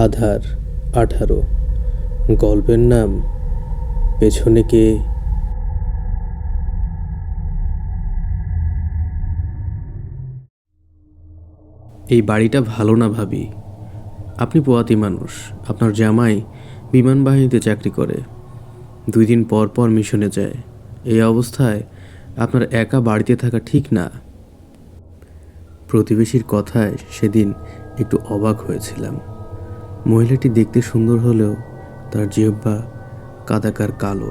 আধার আঠারো। গল্পের নাম, পেছনে কে? এই বাড়িটা ভালো না ভাবি। আপনি পোয়াতি মানুষ, আপনার জামাই বিমান বাহিনীতে চাকরি করে। দুই দিন পর পর মিশনে যায়। এই অবস্থায় আপনার একা বাড়িতে থাকা ঠিক না। প্রতিবেশীর কথায় সেদিন একটু অবাক হয়েছিলাম। মহিলাটি দেখতে সুন্দর হলেও তার জিহ্বা কাদাকার কালো।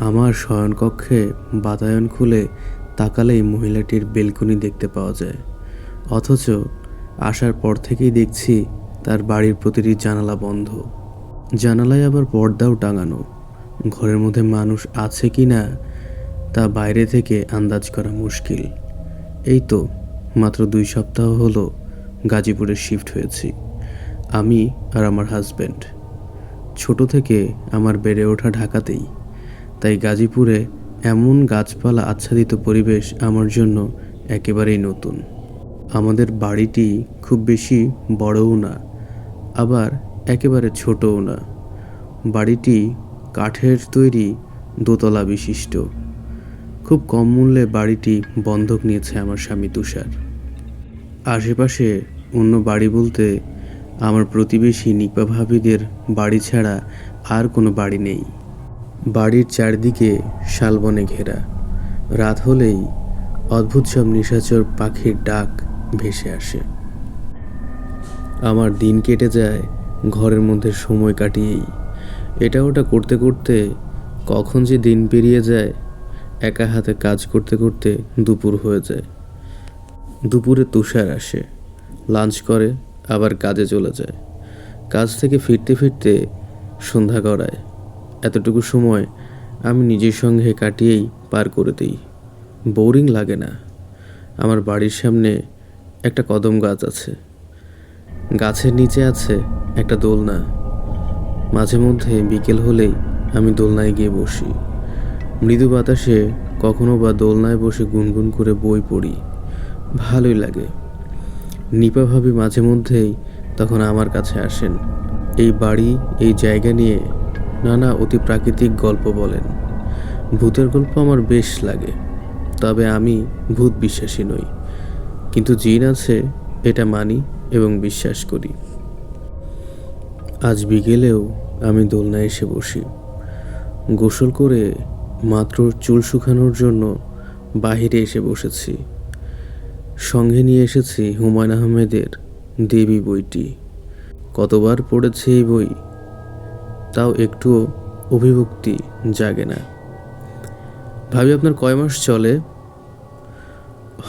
আমার শয়নকক্ষে বাতায়ন খুলে তাকালেই মহিলাটির বেলকনি দেখতে পাওয়া যায়। অথচ আসার পর থেকেই দেখছি তার বাড়ির প্রতিটি জানালা বন্ধ। জানালায় আবার পর্দাও টাঙানো। ঘরের মধ্যে মানুষ আছে কি না তা বাইরে থেকে আন্দাজ করা মুশকিল। এই তো মাত্র দুই সপ্তাহ হলো গাজীপুরে শিফট হয়েছি। আমি আর আমার হাজব্যান্ড ছোট থেকে আমার বেড়ে ওঠা ঢাকাতেই। তাই গাজীপুরে এমন গাছপালা আচ্ছাদিত পরিবেশ আমার জন্য একেবারেই নতুন। আমাদের বাড়িটি খুব বেশি বড়ও না, আবার একেবারে ছোটও না। বাড়িটি কাঠের তৈরি দোতলা বিশিষ্ট। খুব কম মূল্যে বাড়িটি বন্ধক নিয়েছে আমার স্বামী তুষার। আশেপাশে অন্য বাড়ি বলতে আমার প্রতিবেশী নিপা ভাবিদের বাড়ি ছাড়া আর কোনো বাড়ি নেই। বাড়ির চারদিকে শালবনে ঘেরা। রাত হলেই অদ্ভুত সব নিশাচর পাখির ডাক ভেসে আসে। আমার দিন কেটে যায় ঘরের মধ্যে সময় কাটিয়েই। এটা ওটা করতে করতে কখন যে দিন পেরিয়ে যায়, একা হাতে কাজ করতে করতে দুপুর হয়ে যায়। দুপুরে তুষার আসে। লাঞ্চ করে আবার কাজে চলে যায়। কাজ থেকে ফিরতে ফিরতে সন্ধ্যা গড়ায়। এতটুকু সময় আমি নিজের সঙ্গে কাটিয়েই পার করে দিই। বোরিং লাগে না। আমার বাড়ির সামনে একটা কদম গাছ আছে। গাছের নিচে আছে একটা দোলনা। মাঝে মধ্যে বিকেল হলেই আমি দোলনায় গিয়ে বসি। মৃদু বাতাসে কখনো বা দোলনায় বসে গুনগুন করে বই পড়ি। ভালোই লাগে। নিপা ভাবি মাঝে মধ্যেই তখন আমার কাছে আসেন। এই বাড়ি, এই জায়গা নিয়ে নানা অতি প্রাকৃতিক গল্প বলেন। ভূতের গল্প আমার বেশ লাগে, তবে আমি ভূত বিশ্বাসী নই। কিন্তু জিন আছে, এটা মানি এবং বিশ্বাস করি। আজ বিকেলেও আমি দোলনায় এসে বসি। গোসল করে মাত্র চুল শুকানোর জন্য বাহিরে এসে বসেছি। সঙ্গে নিয়ে এসেছি হুমায়ুন আহমেদের দেবী বইটি। কতবার পড়েছি এই বই? তাও একটুও অভিভক্তি জাগে না। ভাবি, আপনার কয় মাস চলে?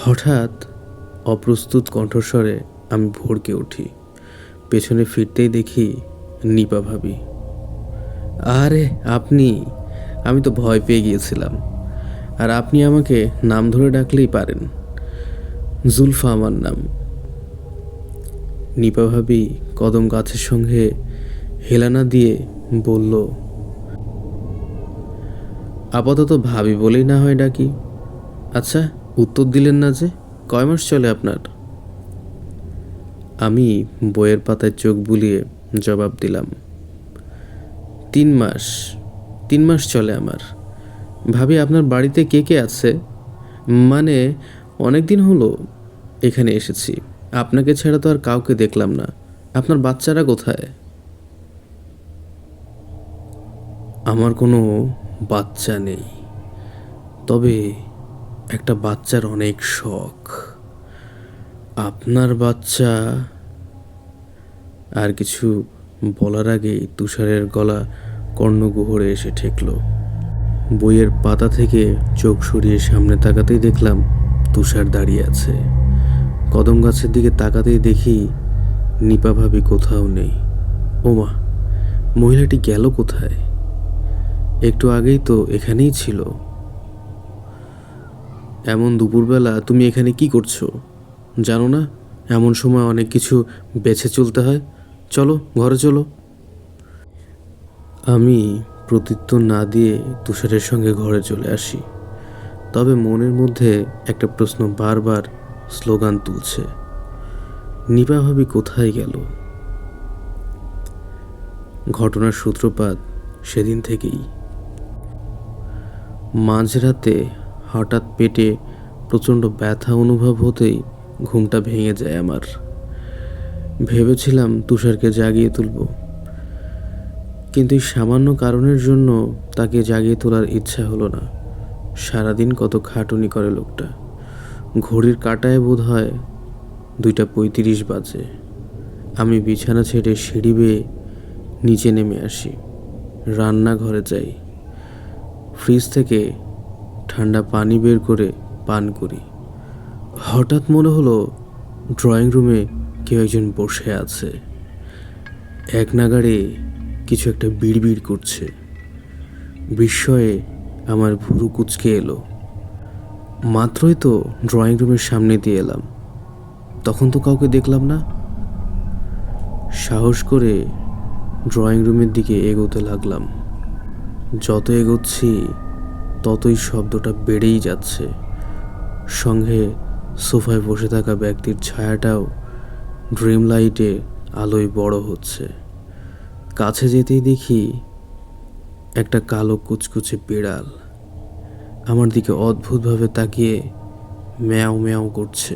হঠাৎ অপ্রস্তুত কণ্ঠস্বরে আমি ভোরকে উঠি। পেছনে ফিরতেই দেখি নিপা ভাবি। আরে, আপনি? আমি তো ভয় পেয়ে গিয়েছিলাম। আর আপনি আমাকে নাম ধরে ডাকলেই পারেন। জুলফা আমার নাম। নিপা ভাবি কদম গাছের সঙ্গে হেলানা দিয়ে বলল, আপাতত ভাবি বলেই না হয় ডাকি। আচ্ছা উত্তর দিলেন না যে, কয় মাস চলে আপনার? আমি বইয়ের পাতায় চোখ বুলিয়ে জবাব দিলাম, তিন মাস তিন মাস চলে আমার। ভাবি, আপনার বাড়িতে কে কে আছে? মানে অনেক দিন হলো এখানে এসেছি। আপনাকে ছাড়া তো আর কাউকে দেখলাম না। আপনার বাচ্চারা কোথায়? আমার কোনো বাচ্চা নেই। তবে একটা বাচ্চার অনেক শখ। আপনার বাচ্চা আর কিছু বলার আগেই তুষারের গলা কর্ণগুহরে এসে ঠেকল। বইয়ের পাতা থেকে চোখ সরিয়ে সামনে তাকাতেই দেখলাম তুষার দাঁড়িয়ে আছে। কদম গাছের দিকে তাকাতেই দেখি নিপা ভাবি কোথাও নেই। ওমা, মহিলাটি গেল কোথায়? একটু আগেই তো এখানেই ছিল। এমন দুপুরবেলা তুমি এখানে কি করছ? জানো না, এমন সময় অনেক কিছু বেছে চলতে হয়। চলো, ঘরে চলো। আমি প্রত্যুত্তর না দিয়ে তুষারের সঙ্গে ঘরে চলে আসি। তবে মনের মধ্যে একটা প্রশ্ন বারবার স্লোগান তুলছে। নিপা ভাবি কোথায় গেল? ঘটনার সূত্রপাত সেদিন থেকেই। মাঝরাতে হঠাৎ পেটে প্রচণ্ড ব্যথা অনুভব হতেই ঘুমটা ভেঙে যায় আমার। ভেবেছিলাম তুষারকে জাগিয়ে তুলব। কিন্তু এই সামান্য কারণের জন্য তাকে জাগিয়ে তোলার ইচ্ছা হলো না। সারাদিন কত খাটুনি করে লোকটা। ঘড়ির কাটায় বোধ হয় দুইটা পঁয়ত্রিশ বাজে। আমি বিছানা ছেড়ে সিঁড়ি বেয়ে নিচে নেমে আসি। রান্নাঘরে যাই। ফ্রিজ থেকে ঠান্ডা পানি বের করে পান করি। হঠাৎ মনে হলো ড্রয়িং রুমে কেউ একজন বসে আছে। এক নাগাড়ে কিছু একটা বিড়বিড় করছে। বিস্ময়ে আমার ভুরু কুচকে এলো। মাত্রই তো ড্রয়িং রুমের সামনে দিয়ে এলাম। তখন তো কাউকে দেখলাম না। সাহস করে ড্রয়িং রুমের দিকে এগোতে লাগলাম। যত এগোচ্ছি, ততই শব্দটা বেড়েই যাচ্ছে। সঙ্গে সোফায় বসে থাকা ব্যক্তির ছায়াটাও ড্রিম লাইটে আলোয় বড় হচ্ছে। কাছে যেতেই দেখি একটা কালো কুচকুচে বিড়াল। আমার দিকে অদ্ভুতভাবে তাকিয়ে ম্যাও ম্যাও করছে।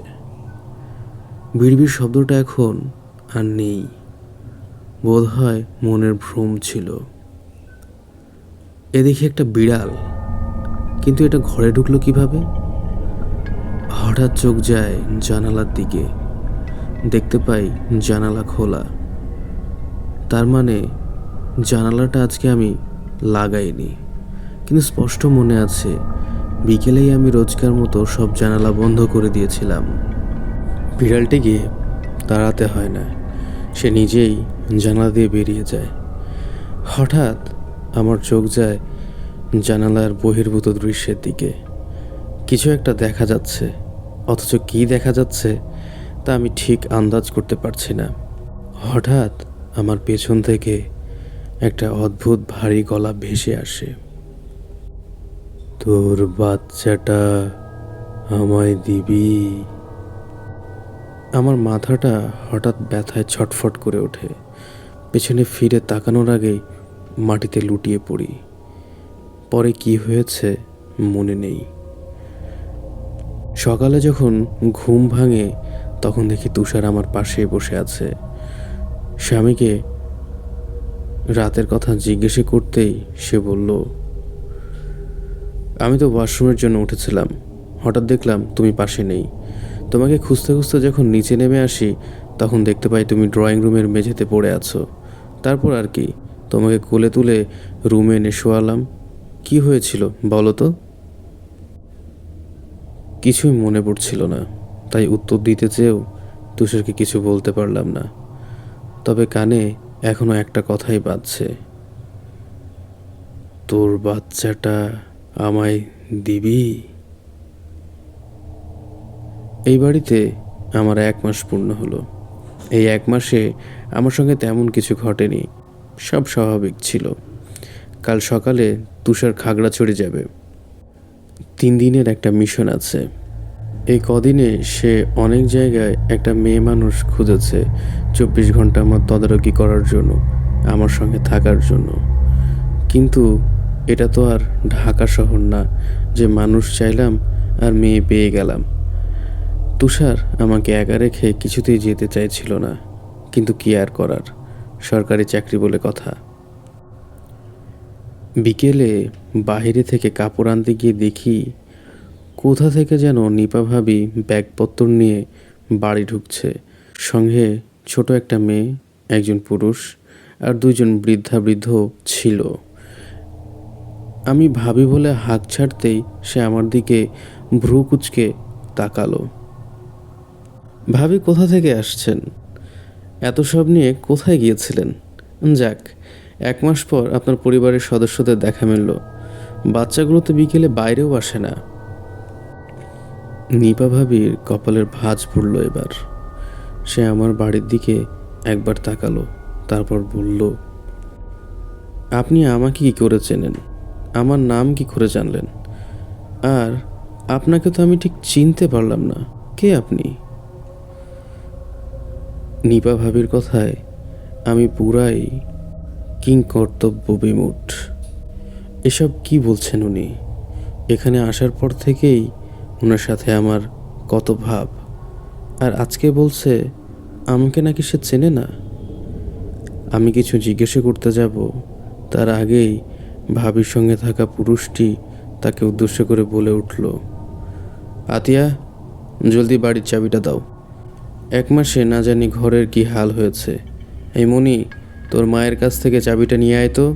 বিড়বিড় শব্দটা এখন আর নেই। বোধ হয় মনের ভ্রম ছিল। এ দেখি একটা বিড়াল, কিন্তু এটা ঘরে ঢুকলো কীভাবে? হঠাৎ চোখ যায় জানালার দিকে। দেখতে পাই জানালা খোলা। তার মানে জানালাটা আজকে আমি লাগাইনি। কিন্তু স্পষ্ট মনে আছে, বিকেলেই আমি রোজকার মতো সব জানালা বন্ধ করে দিয়েছিলাম। বিড়ালটিকে তাড়াতে হয় না, সে নিজেই জানালা দিয়ে বেরিয়ে যায়। হঠাৎ আমার চোখ যায় জানালার বহির্ভূত দৃশ্যের দিকে। কিছু একটা দেখা যাচ্ছে, অথচ কি দেখা যাচ্ছে তা আমি ঠিক আন্দাজ করতে পারছি না। হঠাৎ আমার পেছন থেকে একটা অদ্ভুত ভারী গলা ভেসে আসে। তোর বাচ্চাটা আমায় দিবি? আমার মাথাটা হঠাৎ ব্যথায় ছটফট করে ওঠে। পেছনে ফিরে তাকানোর আগে মাটিতে লুটিয়ে পড়ি। পরে কি হয়েছে মনে নেই। সকালে যখন ঘুম ভাঙে, তখন দেখি তুষার আমার পাশে বসে আছে। স্বামীকে রাতের কথা জিজ্ঞেসে করতেই সে বলল আমি তো ওয়াশরুমের জন্য উঠেছিলাম। হঠাৎ দেখলাম তুমি পাশে নেই। তোমাকে খুঁজতে খুঁজতে যখন নিচে নেমে আসি, তখন দেখতে পাই তুমি ড্রয়িং রুমের মেঝেতে পড়ে আছো। তারপর আর কি, তোমাকে কোলে তুলে রুমে এনে শোয়ালাম। কি হয়েছিল বলো তো? কিছুই মনে পড়ছিল না, তাই উত্তর দিতে চেয়েও তুষারকে কিছু বলতে পারলাম না। তবে কানে এখনও একটা কথাই বাজছে। তোর বাচ্চাটা আমায় দিবি? এই বাড়িতে আমার এক মাস পূর্ণ হলো। এই এক মাসে আমার সঙ্গে তেমন কিছু ঘটেনি, সব স্বাভাবিক ছিল। কাল সকালে তুষার খাগড়া ছড়ে যাবে। তিন দিনের একটা মিশন আছে। এই কদিনে সে অনেক জায়গায় একটা মেয়ে মানুষ খুঁজেছে, চব্বিশ ঘণ্টা আমার তদারকি করার জন্য, আমার সঙ্গে থাকার জন্য। কিন্তু এটা তো আর ঢাকা শহর না, যে মানুষ চাইলাম আর মেয়ে পেয়ে গেলাম। তুষার আমাকে একা রেখে কিছুতেই যেতে চাইছিল না, কিন্তু কি আর করার, সরকারি চাকরি বলে কথা। বিকেলে বাইরে থেকে কাপড় আনতে গিয়ে দেখি, কোথা থেকে যেন নিপা ভাবি ব্যাগপত্র নিয়ে বাড়ি ঢুকছে। সঙ্গে ছোট একটা মেয়ে, একজন পুরুষ আর দুইজন বৃদ্ধা বৃদ্ধ ছিল। আমি ভাবি বলে হাঁক ছাড়তেই সে আমার দিকে ভ্রু কুচকে তাকালো। ভাবি কোথা থেকে আসছেন? এত সব নিয়ে কোথায় গিয়েছিলেন? যাক, এক মাস পর আপনার পরিবারের সদস্যদের দেখা মিলল। বাচ্চাগুলো তো বিকেলে বাইরেও আসে না। নিপা ভাবির কপালের ভাঁজ পড়ল এবার। সে আমার বাড়ির দিকে একবার তাকালো, তারপর বলল, আপনি আমাকে কি করে চেনেন? আমার নাম কি করে জানলেন? আর আপনাকে তো আমি ঠিক চিনতে পারলাম না। কে আপনি? নিপা ভাবির কথায় আমি পুরাই কিং কর্তব্য বিমুঠ এসব কি বলছেন উনি? এখানে আসার পর থেকেই ওনার সাথে আমার কত ভাব। আর আজকে বলছে, আমাকে নাকি সে চেনে না? আমি কিছু জিজ্ঞেস করতে যাব, তার আগেই ভাবির সঙ্গে থাকা পুরুষটি তাকে উদ্দেশ্য করে বলে উঠল, আতিয়া, জলদি বাড়ির চাবিটা দাও। এক মাসে না জানি ঘরের কি হাল হয়েছে। এই মনি তোর মায়ের কাছ থেকে চাবিটা নিয়ে আয় তো।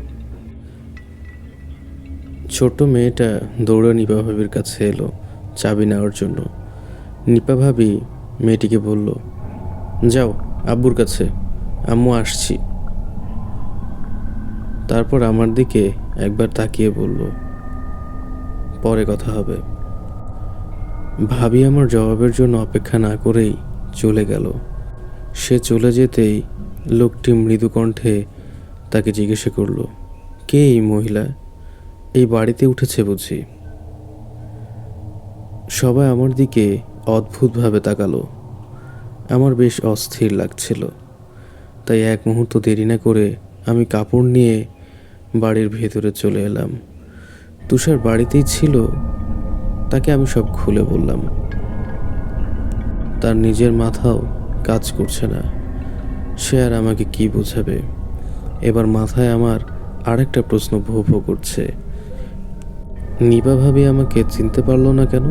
ছোট মেয়েটা দৌড়ে নিপা ভাবির কাছে এলো চাবি নেওয়ার জন্য। নিপা ভাবি মেয়েটিকে বলল, যাও, আব্বুর কাছে। আম্মু আসছি। তারপর আমার দিকে একবার তাকিয়ে বলল, পরে কথা হবে। ভাবি আমার জবাবের জন্য অপেক্ষা না করেই চলে গেল। সে চলে যেতেই লোকটি মৃদু কণ্ঠে তাকে জিজ্ঞাসা করল, কে এই মহিলা? এই বাড়িতে উঠেছে বুঝি? সবাই আমার দিকে অদ্ভুতভাবে তাকালো। আমার বেশ অস্থির লাগছিল। তাই এক মুহূর্ত দেরি না করে আমি কাপড় নিয়ে বাড়ির ভেতরে চলে এলাম। তুষার বাড়িতেই ছিল, তাকে আমি সব খুলে বললাম। তার নিজের মাথাও কাজ করছে না। সে আর আমাকে কি বোঝাবে? এবার মাথায় আমার আরেকটা প্রশ্ন ভো ভো করছে। নিপা ভাবি আমাকে চিনতে পারল না কেন?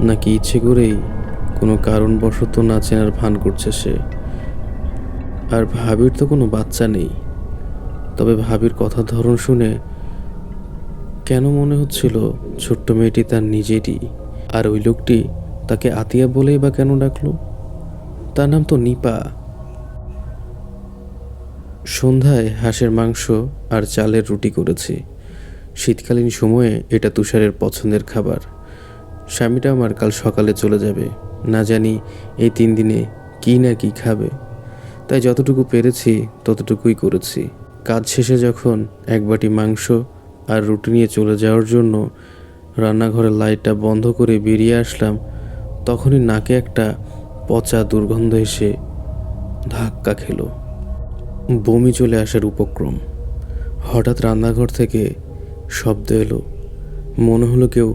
নাকি ইচ্ছে করেই কোনো কারণবশত না চেনার ভান করছে সে? আর ভাবির তো কোনো বাচ্চা নেই। তবে ভাবির কথার ধরন শুনে কেন মনে হচ্ছিল ছোট্ট মেয়েটি তার নিজেরই? আর ওই লোকটি তাকে আতিয়া বলেই বা কেন ডাকলো? তার নাম তো নিপা। সন্ধ্যায় হাঁসের মাংস আর চালের রুটি করেছি। শীতকালীন সময়ে এটা তুষারের পছন্দের খাবার। স্বামীটা আমার কাল সকালে চলে যাবে। না জানি এই তিন দিনে কি না কি খাবে। তাই যতটুকু পেরেছি ততটুকুই করেছি। কাজ শেষে যখন এক বাটি মাংস আর রুটি নিয়ে চলে যাওয়ার জন্য রান্নাঘরের লাইটটা বন্ধ করে বেরিয়ে আসলাম, তখনই নাকে একটা পচা দুর্গন্ধ এসে ধাক্কা খেলো। বমি চলে আসার উপক্রম। হঠাৎ রান্নাঘর থেকে শব্দ এলো। মনে হলো কেউ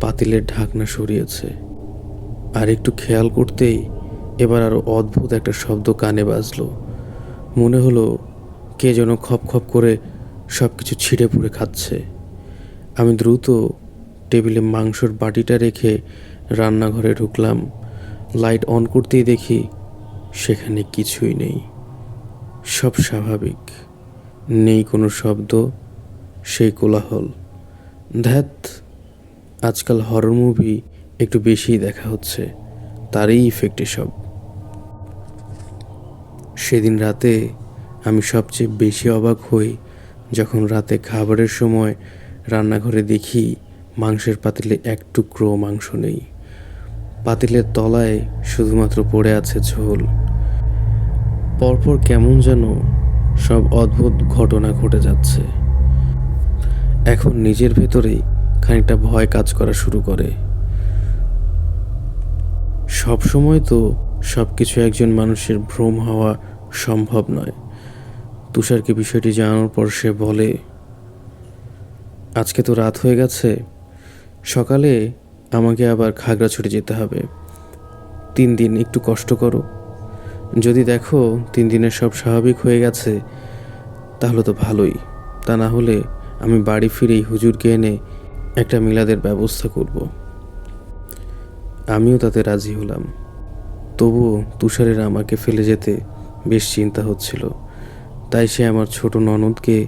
পাতিলের ঢাকনা সরিয়েছে। আর একটু খেয়াল করতেই এবার আরও অদ্ভুত একটা শব্দ কানে বাজলো। মনে হলো কে যেন খপ খপ করে সব কিছু ছিঁড়ে পুড়ে খাচ্ছে। আমি দ্রুত টেবিলে মাংসর বাটিটা রেখে রান্নাঘরে ঢুকলাম। লাইট অন করতেই দেখি সেখানে কিছুই নেই। সব স্বাভাবিক। নেই কোনো শব্দ, সেই কোলাহল। ধ্যাত আজকাল হরর মুভি একটু বেশিই দেখা হচ্ছে। তারই ইফেক্ট সব সেদিন রাতে আমি সবচেয়ে বেশি অবাক হই যখন রাতে খাবারের সময় রান্নাঘরে দেখি মাংসের পাতিলে এক টুকরো মাংস নেই। পাতিলের তলায় শুধুমাত্র পড়ে আছে ঝোল। পরপর কেমন যেন সব অদ্ভুত ঘটনা ঘটে যাচ্ছে। এখন নিজের ভেতরেই খানিকটা ভয় কাজ করা শুরু করে। সব সময় তো সব কিছু একজন মানুষের ভ্রম হওয়া সম্ভব নয়। তুষারকে বিষয়টি জানানোর পর সে বলে, আজকে তো রাত হয়ে গেছে, সকালে আমাকে আবার খাগড়াছড়ি যেতে হবে। তিন দিন একটু কষ্ট করো। যদি দেখো তিন দিনের সব স্বাভাবিক হয়ে গেছে, তাহলে তো ভালোই। তা না হলে আমি বাড়ি ফিরেই হুজুরকে এনে একটা মিলাদের ব্যবস্থা করব। আমিও তাতে রাজি হলাম। তবুও তুষারের আমাকে ফেলে যেতে বেশ চিন্তা হচ্ছিল। তাই সে আমার ছোট ননদকে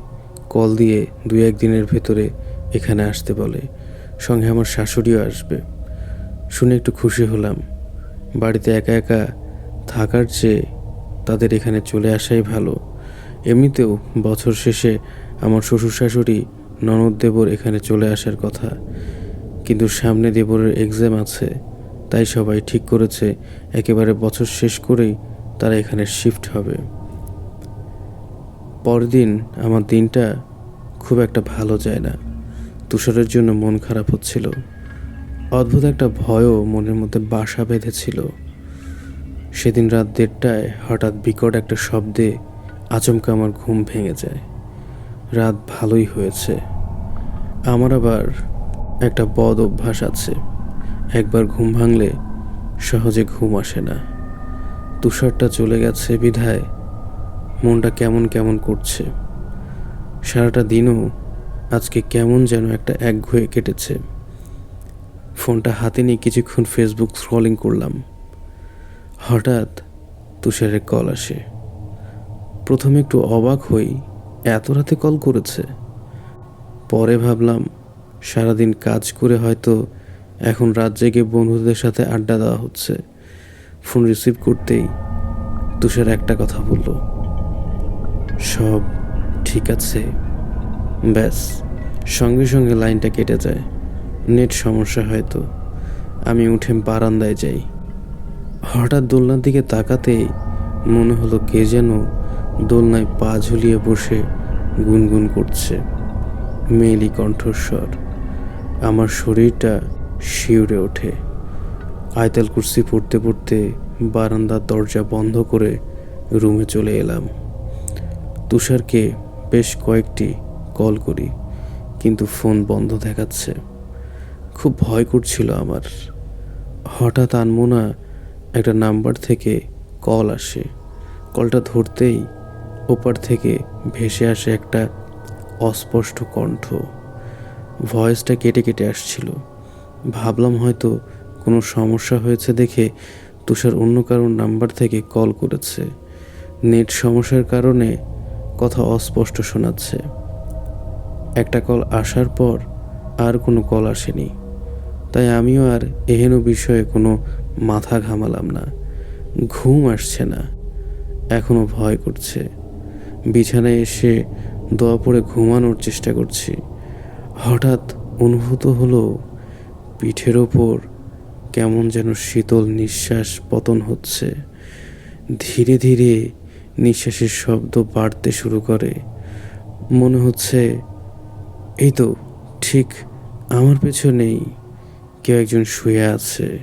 কল দিয়ে দু একদিনের ভেতরে এখানে আসতে বলে। সঙ্গে আমার শাশুড়িও আসবে। শুনে একটু খুশি হলাম। বাড়িতে একা একা থাকার চেয়ে তাদের এখানে চলে আসাই ভালো। এমনিতেও বছর শেষে আমার শ্বশুর শাশুড়ি ননদ দেবর এখানে চলে আসার কথা। কিন্তু সামনে দেবরের এক্সাম আছে, তাই সবাই ঠিক করেছে, একেবারে বছর শেষ করেই তারা এখানে শিফট হবে। পরদিন আমার দিনটা খুব একটা ভালো যায় না। তুষারের জন্য মন খারাপ হচ্ছিল। অদ্ভুত একটা ভয়ও মনের মধ্যে বাসা বেঁধেছিল। সেদিন রাত দেড়টায় হঠাৎ বিকট একটা শব্দে আচমকা আমার ঘুম ভেঙে যায়। রাত ভালোই হয়েছে। আমার আবার একটা বদ অভ্যাস আছে। একবার ঘুম ভাঙলে সহজে ঘুম আসে না। তুষারটা চলে গেছে বিধায় মনটা কেমন কেমন করছে। সারাটা দিনও আজকে কেমন যেন একটা একঘুয়ে কেটেছে। ফোনটা হাতে নিয়ে কিছুক্ষণ ফেসবুক স্ক্রলিং করলাম। হঠাৎ তুষারের কল আসে। প্রথমে একটু অবাক হই, এত রাতে কল করেছে? পরে ভাবলাম, সারাদিন কাজ করে হয়তো এখন রাত জেগে বন্ধুদের সাথে আড্ডা দেওয়া হচ্ছে। ফোন রিসিভ করতেই তুষার একটা কথা বলল সব ঠিক আছে। ব্যাস, সঙ্গে সঙ্গে লাইনটা কেটে যায়। নেট সমস্যা হয়তো। আমি উঠে বারান্দায় যাই। হঠাৎ দোলনার দিকে তাকাতেই মনে হলো কে যেন দোলনায় পা ঝুলিয়ে বসে গুনগুন করছে। মেয়েলি কণ্ঠস্বর। আমার শরীরটা শিউরে ওঠে। আয়তাল কুর্সি পড়তে পড়তে বারান্দার দরজা বন্ধ করে রুমে চলে এলাম। তুষারকে বেশ কয়েকটি কল করি, কিন্তু ফোন বন্ধ দেখাচ্ছে। খুব ভয় করছিল আমার। হঠাৎ আনমোনা একটা নাম্বার থেকে কল আসে। কলটা ধরতেই ওপার থেকে ভেসে আসে একটা অস্পষ্ট কণ্ঠ। ভয়েসটা কেটে কেটে আসছিল। ভাবলাম হয়তো কোনো সমস্যা হয়েছে দেখে তুষার অন্য কারোর নাম্বার থেকে কল করেছে। নেট সমস্যার কারণে কথা অস্পষ্ট শোনাচ্ছে। একটা কল আসার পর আর কোনো কল আসেনি। তাই আমিও আর এহেন বিষয়ে কোনো মাথা ঘামালাম না। ঘুম আসছে না। এখনও ভয় করছে। বিছানায় এসে দোয়া পড়ে ঘুমানোর চেষ্টা করছি। হঠাৎ অনুভূত হলো পিঠের ওপর কেমন যেন শীতল নিঃশ্বাস পতন হচ্ছে। ধীরে ধীরে নিঃশ্বাসের শব্দ বাড়তে শুরু করে। মনে হচ্ছে, এই তো, ঠিক আমার পেছনেই কেউ একজন শুয়ে আছে।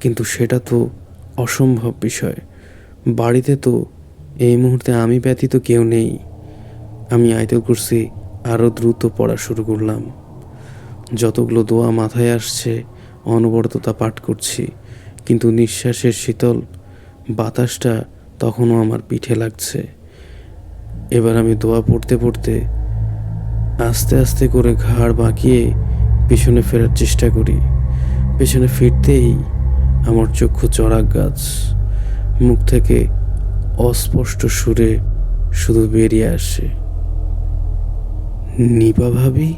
কিন্তু সেটা তো অসম্ভব বিষয়। বাড়িতে তো এই মুহূর্তে আমি ব্যতীত কেউ নেই। আমি আয়তল কুরসি আরও দ্রুত পড়া শুরু করলাম। যতগুলো দোয়া মাথায় আসছে অনবরত তা পাঠ করছি। কিন্তু নিঃশ্বাসের শীতল বাতাসটা তখনও আমার পিঠে লাগছে। এবার আমি দোয়া পড়তে পড়তে আস্তে আস্তে করে ঘাড় বাঁকিয়ে পিছনে ফেরার চেষ্টা করি। পেছনে ফিরতেই আমার চক্ষু চড়াক গাছ। মুখ থেকে অস্পষ্ট সুরে শুধু বেরিয়ে আসে। নিপা ভাবি?